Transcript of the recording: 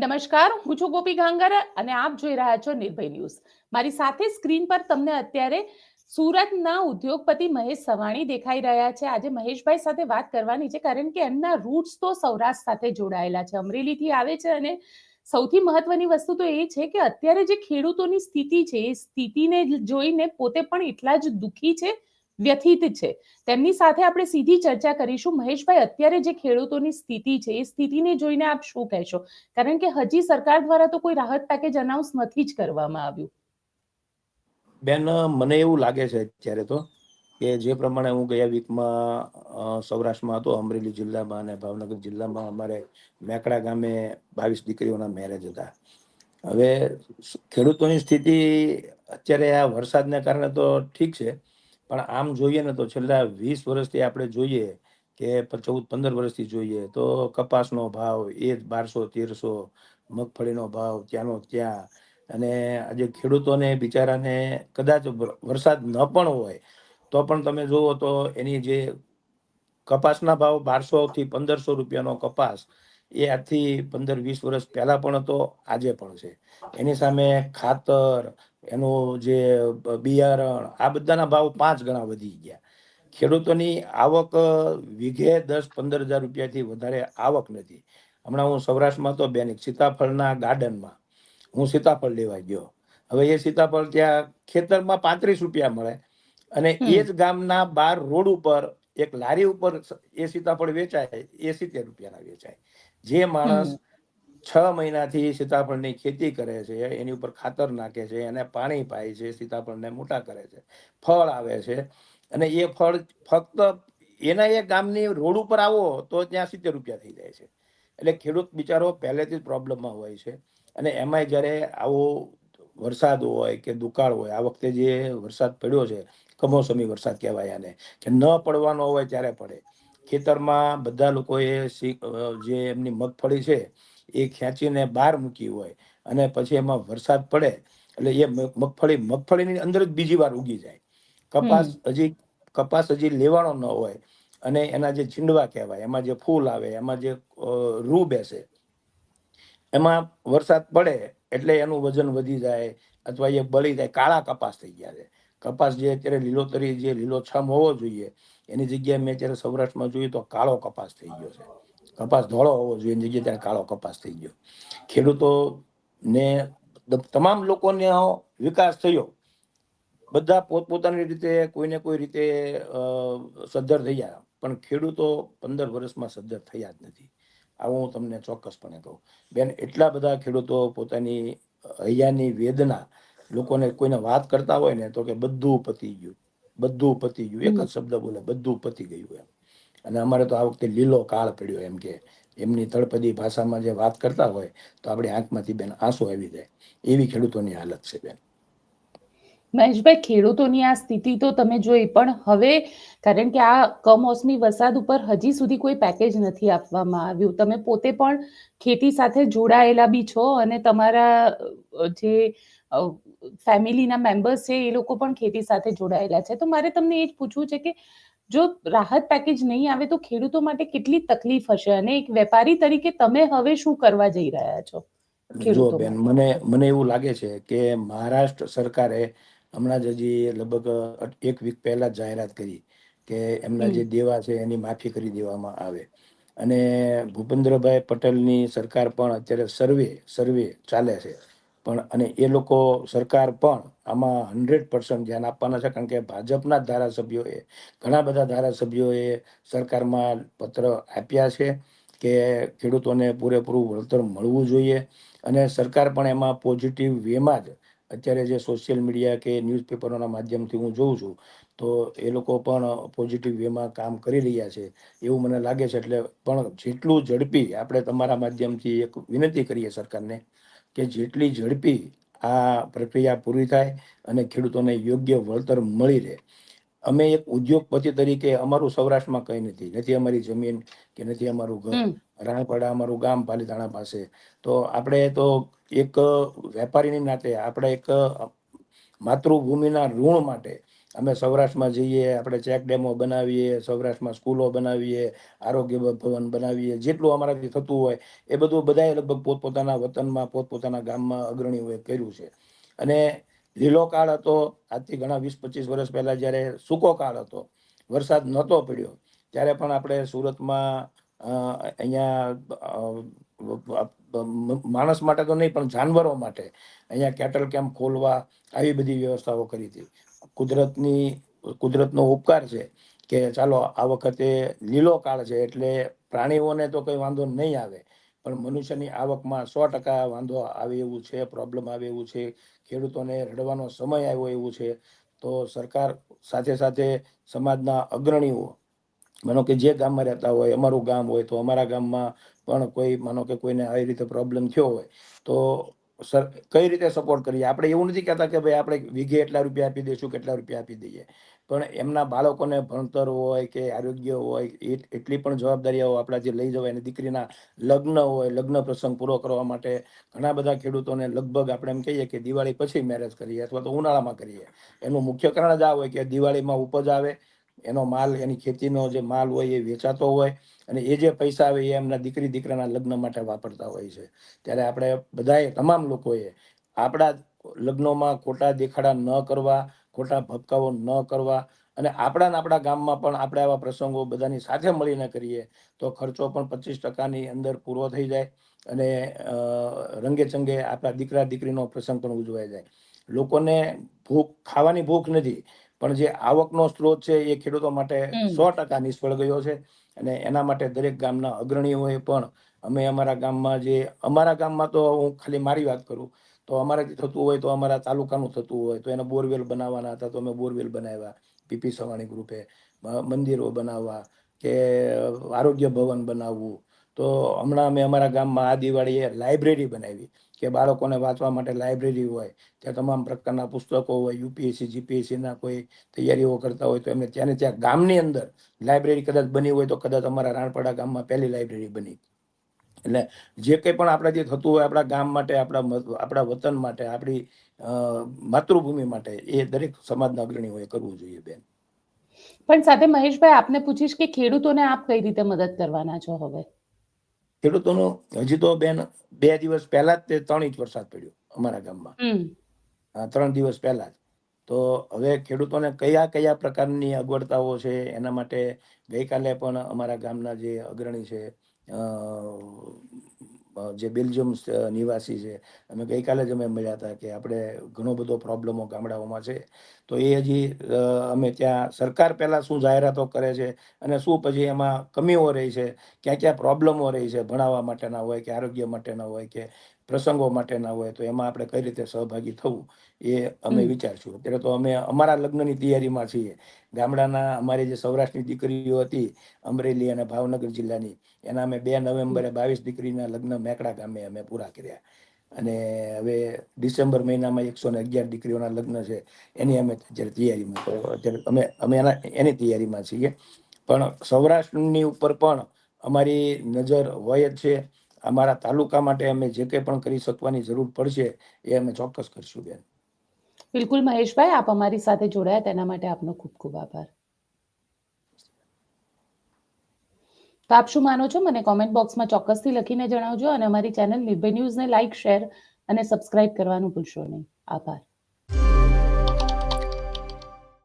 નમસ્કાર, હું છું ગોપી ગાંગર અને આપ જોઈ રહ્યા છો નિર્ભય ન્યૂઝ. મારી સાથે સ્ક્રીન પર તમને અત્યારે સુરતના ઉદ્યોગપતિ મહેશ સવાણી દેખાઈ રહ્યા છે. આજે મહેશભાઈ સાથે વાત કરવાની છે, કારણ કે એમના રૂટ્સ તો સૌરાષ્ટ્ર સાથે જોડાયેલા છે. અમરેલીથી આવે છે અને સૌથી મહત્વની વસ્તુ તો એ છે કે અત્યારે જે ખેડૂતોની સ્થિતિ છે, એ સ્થિતિને જોઈને પોતે પણ એટલા જ દુઃખી છે વ્યથિત છે. તેમની સાથે આપણે સીધી ચર્ચા કરીશું. મહેશભાઈ, અત્યારે જે ખેડૂતોની સ્થિતિ છે, એ સ્થિતિને જોઈને આપ શું કહેશો? કારણ કે હજી સરકાર દ્વારા તો કોઈ રાહત પેકેજ અનાઉન્સ નથી જ કરવામાં આવ્યું. બેન, મને એવું લાગે છે અત્યારે તો કે જે પ્રમાણે હું ગયા વીકમાં સૌરાષ્ટ્રમાં હતો, અમરેલી જિલ્લામાં અને ભાવનગર જિલ્લામાં અમારે મેકડા ગામે બાવીસ દીકરીઓના મેરેજ હતા. હવે ખેડૂતોની સ્થિતિ અત્યારે આ વરસાદને કારણે તો ઠીક છે પણ આમ જોઈએ ને તો છેલ્લા વીસ વર્ષથી આપણે જોઈએ કે ચૌદ, પંદર વર્ષથી જોઈએ તો કપાસનો ભાવ એ જ બારસો, તેરસો, મગફળીનો ભાવ ત્યાંનો ત્યાં. અને આજે ખેડૂતોને, બિચારાને કદાચ વરસાદ ન પણ હોય, તો પણ તમે જુઓ તો એની જે કપાસના ભાવ બારસોથી પંદરસો રૂપિયાનો કપાસ એ આજથી પંદર, વીસ વર્ષ પહેલાં પણ હતો, આજે પણ છે. એની સામે ખાતર એનું જે બિયારણ આ બધાના ભાવ પાંચ ગણા વધી ગયા. ખેડૂતોની આવક વીઘે દસ પંદર હજાર રૂપિયાથી વધારે આવક નથી. હમણાં હું સૌરાષ્ટ્રમાં તો બેન સીતાફળના ગાર્ડનમાં હું સીતાફળ લેવા ગયો. હવે એ સીતાફળ ત્યાં ખેતરમાં પાંત્રીસ રૂપિયા મળે અને એ જ ગામના બાર રોડ ઉપર એક લારી ઉપર એ સીતાફળ વેચાય એ સિત્તેર રૂપિયાના વેચાય. જે માણસ છ મહિનાથી સીતાફળની ખેતી કરે છે, એની ઉપર ખાતર નાખે છે, એને પાણી પાય છે, સીતાફળને મોટા કરે છે, ફળ આવે છે અને એ ફળ ફક્ત એના એ ગામની રોડ ઉપર આવો તો ત્યાં સિત્તેર રૂપિયા થઈ જાય છે. એટલે ખેડૂત બિચારો પહેલેથી જ પ્રોબ્લેમમાં હોય છે અને એમાંય જ્યારે આવો વરસાદ હોય કે દુકાળ હોય, આ વખતે જે વરસાદ પડ્યો છે, કમોસમી વરસાદ કહેવાય આને, કે ન પડવાનો હોય ત્યારે પડે. ખેતરમાં બધા લોકોએ જે એમની મગફળી છે એ ખેંચીને બહાર મૂકી હોય અને પછી એમાં વરસાદ પડે એટલે એ મગફળી મગફળીની અંદર જ બીજી વાર ઉગી જાય. કપાસ હજી કપાસ હજી લેવાનો ન હોય અને એના જે છીંડવા કહેવાય એમાં જે ફૂલ આવે એમાં જે રૂ બેસે એમાં વરસાદ પડે એટલે એનું વજન વધી જાય અથવા એ બળી જાય કાળા કપાસ થઈ ગયા છે. કપાસ જે અત્યારે લીલોતરી જે લીલોછમ હોવો જોઈએ એની જગ્યાએ મેં અત્યારે સૌરાષ્ટ્રમાં જોયું તો કાળો કપાસ થઈ ગયો છે. કપાસ ધોળો હોવો જોઈએ, એની જગ્યાએ ત્યારે કાળો કપાસ થઈ ગયો. ખેડૂતો ને તમામ લોકોને વિકાસ થયો. બધા પોતપોતાની રીતે કોઈને કોઈ રીતે સદ્ધર થઈ ગયા. પણ ખેડૂતો પંદર વર્ષમાં સદ્ધર થયા જ નથી. આવું હું તમને ચોક્કસપણે કહું. બેન, એટલા બધા ખેડૂતો પોતાની હૈયાની વેદના લોકોને કોઈને વાત કરતા હોય ને તો કે બધું પતી ગયું. બધું પતી ગયું. એક જ શબ્દ બોલે બધું પતી ગયું એમ. અને અમારે તો આ વખતે લીલો કાળ પડ્યો એમ કે એમની તળપદી ભાષામાં જે વાત કરતા હોય તો આપણી આંખમાંથી બેન આંસુ આવી જાય. એવી ખેડૂતોની હાલત છે બેન. મહેશભાઈ ખેડૂતોની આ સ્થિતિ તો તમે જોઈ પણ હવે કારણ કે આ કમોસમી વરસાદ ઉપર હજી સુધી કોઈ પેકેજ નથી આપવામાં આવ્યું. તમે પોતે પણ ખેતી સાથે જોડાયેલા બી છો અને તમારા જે ફેમિલીના મેમ્બર્સ છે એ લોકો પણ ખેતી સાથે જોડાયેલા છે. તો મારે તમને એ જ પૂછવું છે કે જો રાહત પેકેજ નહીં આવે તો ખેડૂતો માટે કેટલી તકલીફ હશે? અને એક વેપારી તરીકે તમે હવે શું કરવા જઈ રહ્યા છો જો બેન મને મને એવું લાગે છે કે મહારાષ્ટ્ર સરકારે હમણાં જ હજી લગભગ એક વીક પહેલા જાહેરાત કરી કે એમના જે દેવા છે એની માફી કરી દેવામાં આવે. અને ભૂપેન્દ્રભાઈ પટેલની સરકાર પણ અત્યારે સર્વે સર્વે ચાલે છે. પણ અને એ લોકો સરકાર પણ આમાં હંડ્રેડ પર્સન્ટ ધ્યાન આપવાના છે, કારણ કે ભાજપના ધારાસભ્યોએ, ઘણા બધા ધારાસભ્યોએ સરકારમાં પત્ર આપ્યા છે કે ખેડૂતોને પૂરેપૂરું વળતર મળવું જોઈએ અને સરકાર પણ એમાં પોઝિટિવ વેમાં જ, અત્યારે જે સોશિયલ મીડિયા કે ન્યૂઝપેપરોના માધ્યમથી હું જોઉં છું, તો એ લોકો પણ પોઝિટિવ વેમાં કામ કરી રહ્યા છે. એવું મને લાગે છે, એટલે પણ જેટલું ઝડપી આપણે તમારા માધ્યમથી એક વિનંતી કરીએ સરકારને કે જેટલી ઝડપી આ પ્રક્રિયા પૂરી થાય અને ખેડૂતોને યોગ્ય વળતર મળી રહે. અમે એક ઉદ્યોગપતિ તરીકે અમારું સૌરાષ્ટ્રમાં કંઈ નથી. નથી અમારી જમીન કે નથી અમારું ઘર. રાણપડા અમારું ગામ પાલીતાણા પાસે. તો આપણે તો એક વેપારીની નાતે આપણે એક માતૃભૂમિના ઋણ માટે અમે સૌરાષ્ટ્રમાં જઈએ, આપણે ચેક ડેમો બનાવીએ, સૌરાષ્ટ્રમાં સ્કૂલો બનાવીએ, આરોગ્ય ભવન બનાવીએ, જેટલું અમારાથી થતું હોય, એ બધું બધાએ લગભગ પોતપોતાના વતનમાં, પોતપોતાના ગામમાં અગ્રણીઓએ કર્યું છે. અને લીલો કાળ હતો, આજથી ઘણા વીસ પચીસ વર્ષ પહેલા જ્યારે સૂકો કાળ હતો, વરસાદ નહોતો પડ્યો, ત્યારે પણ આપણે સુરતમાં અહીંયા માણસ માટે તો નહીં પણ જાનવરો માટે અહીંયા કેટલ કેમ્પ ખોલવા, આવી બધી વ્યવસ્થાઓ કરી હતી. કુદરતની, કુદરતનો ઉપકાર છે કે ચાલો આ વખતે લીલો કાળ છે એટલે પ્રાણીઓને તો કંઈ વાંધો નહીં આવે, પણ મનુષ્યની આવકમાં સો ટકા વાંધો આવે એવું છે પ્રોબ્લેમ આવે એવું છે, ખેડૂતોને રડવાનો સમય આવ્યો એવું છે, તો સરકાર સાથે સાથે સમાજના અગ્રણીઓ, માનો કે જે ગામમાં રહેતા હોય, અમારું ગામ હોય, તો અમારા ગામમાં પણ કોઈ, માનો કે કોઈને આવી રીતે પ્રોબ્લેમ થયો હોય, તો સર, કઈ રીતે સપોર્ટ કરીએ? આપણે એવું નથી કહેતા કે ભાઈ આપણે વીઘે એટલા રૂપિયા આપી દઈશું, કેટલા રૂપિયા આપી દઈએ. પણ એમના બાળકોને ભણતર હોય કે આરોગ્ય હોય એટલી પણ જવાબદારીઓ આપણા જે લઈ જવાય અને દીકરીના લગ્ન હોય, લગ્ન પ્રસંગ પૂરો કરવા માટે ઘણા બધા ખેડૂતોને લગભગ આપણે એમ કહીએ કે દિવાળી પછી મેરેજ કરીએ અથવા તો ઉનાળામાં કરીએ. એનું મુખ્ય કારણ જ આ હોય કે દિવાળીમાં ઉપજ આવે એનો માલ, એની ખેતીનો જે માલ હોય એ વેચાતો હોય અને એ જે પૈસા આવે એ એમના દીકરી, દીકરાના લગ્ન માટે વાપરતા હોય છે. ત્યારે આપણે બધાએ, તમામ લોકોએ આપણા લગ્નોમાં ખોટા દેખાડા ન કરવા, ખોટા ભપકાઓ ન કરવા અને આપણા આપણા ગામમાં પણ આપણે આવા પ્રસંગો બધાની સાથે મળીને કરીએ તો ખર્ચો પણ પચીસ ટકાની અંદર પૂરો થઈ જાય અને રંગે ચંગે આપણા દીકરા, દીકરીનો પ્રસંગ પણ ઉજવાઈ જાય. લોકોને ભૂખ, ખાવાની ભૂખ નથી. પણ જે આવકનો સ્ત્રોત છે એ ખેડૂતો માટે સો ટકા નિષ્ફળ ગયો છે અને એના માટે દરેક ગામના અગ્રણીઓએ પણ અમે અમારા ગામમાં જે અમારા ગામમાં તો હું ખાલી મારી વાત કરું તો અમારાથી થતું હોય તો અમારા તાલુકાનું થતું હોય તો એને બોરવેલ બનાવવાના હતા તો અમે બોરવેલ બનાવ્યા પીપી સવાણી ગ્રુપે મંદિરો બનાવવા કે આરોગ્ય ભવન બનાવવું તો હમણાં અમે અમારા ગામમાં આ દિવાળીએ લાઇબ્રેરી બનાવી કે બાળકોને વાંચવા માટે લાઇબ્રેરી હોય, ત્યાં તમામ પ્રકારના પુસ્તકો હોય યુપીએસસી જીપીએસસીના કોઈ તૈયારીઓ કરતા હોય, તો એમને ત્યાં ત્યાં ગામની અંદર લાઇબ્રેરી કદાચ બની હોય તો કદાચ અમારા રાણપડા ગામમાં પહેલી લાઇબ્રેરી બની. એટલે જે કંઈ પણ આપણે જે થતું હોય આપણા ગામ માટે, આપણા આપણા વતન માટે, આપણી માતૃભૂમિ માટે એ દરેક સમાજના અગ્રણીઓએ કરવું જોઈએ બેન. પણ સાથે મહેશભાઈ, આપને પૂછીશ કે ખેડૂતોને આપ કઈ રીતે મદદ કરવાના છો હવે? ખેડૂતોનું હજી તો બેન બે દિવસ પહેલા જ તે ત્રણ ઇંચ વરસાદ પડ્યો અમારા ગામમાં. ત્રણ દિવસ પહેલા જ. તો હવે ખેડૂતોને કયા કયા પ્રકારની અગવડતાઓ છે એના માટે ગઈકાલે પણ અમારા ગામના જે અગ્રણી છે જે બેલ્જિયમ નિવાસી છે, અમે ગઈકાલે જ અમે મળ્યા હતા કે આપણે ઘણો બધો પ્રોબ્લેમો ગામડાઓમાં છે. તો એ હજી અમે ત્યાં સરકાર પહેલાં શું જાહેરાતો કરે છે અને શું પછી એમાં કમીઓ રહી છે, ક્યાં ક્યાં પ્રોબ્લેમો રહી છે ભણાવવા માટેના હોય કે આરોગ્ય માટેના હોય કે પ્રસંગો માટેના હોય તો એમાં આપણે કઈ રીતે સહભાગી થવું એ અમે વિચારશું. અત્યારે તો અમે અમારા લગ્નની તૈયારીમાં છીએ. ગામડાના અમારી જે સૌરાષ્ટ્રની દીકરીઓ હતી અમરેલી અને ભાવનગર જિલ્લાની એના અમે બે નવેમ્બરે બાવીસ દીકરીના લગ્ન મેકડા ગામે અમે પૂરા કર્યા. અને હવે ડિસેમ્બર મહિનામાં એકસો ને અગિયાર દીકરીઓના લગ્ન છે એની અમે અત્યારે તૈયારીમાં અત્યારે અમે અમે એના એની તૈયારીમાં છીએ. પણ સૌરાષ્ટ્રની ઉપર પણ અમારી નજર હોય જ છે. અમારા તાલુકા માટે અમે જે કંઈ પણ કરી શકવાની જરૂર પડશે, એ અમે ચોક્કસ કરશું, બેન. બિલકુલ, મહેશભાઈ, આપ અમારી સાથે જોડાયા, તેના માટે આપનો ખૂબ ખૂબ આભાર. તો આપ શું માનો છો? મને કોમેન્ટ બોક્સમાં ચોક્કસથી લખીને જણાવજો અને અમારી ચેનલ નિર્ભય ન્યૂઝને લાઇક શેર અને સબસ્ક્રાઇબ કરવાનું ભૂલશો નહીં. આભાર.